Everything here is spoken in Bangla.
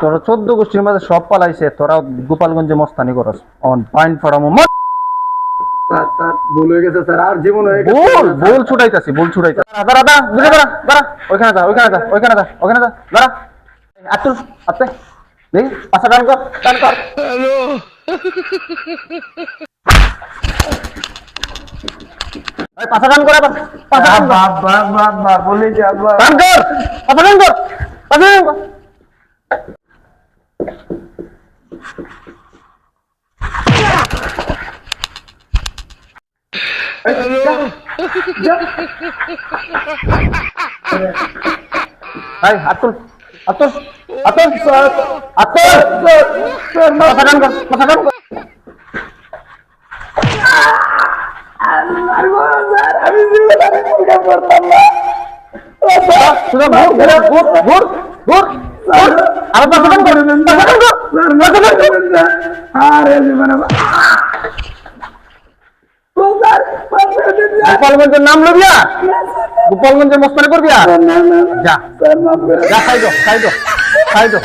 তোরা চোদ্দ গোষ্ঠীর মাঝে সব পালাইছে তোরা গোপালগঞ্জে মস্তানি করস। অন পয়েন্ট ফরামো মত ভুল ছুটাইতাছি ছুটাইতাছি। দাঁড়া দাঁড়া বুঝে দাঁড়া দাঁড়া ওইখানে যা ওইখানে যা ওইখানে যা ওইখানে যা দাঁড়া। আতুল আতে দেখি পাশা টান কর পাশা কর আবার পাশা টান বাপ বাপ বাপ বাপ বলে যে আব্বা টান কর পাশা টান কর পাশা টান কর। এই আতুল আতুল আতুল আতুল পাশা টান কর পাশা আমি জীবন করতাম না। ঘুর ঘুর ঘুর ঘুর গোপালগঞ্জের নাম লবিয়া গোপালগঞ্জের মস্তানি করবিয়া যা। যা খাই দো খাই দো খাই দো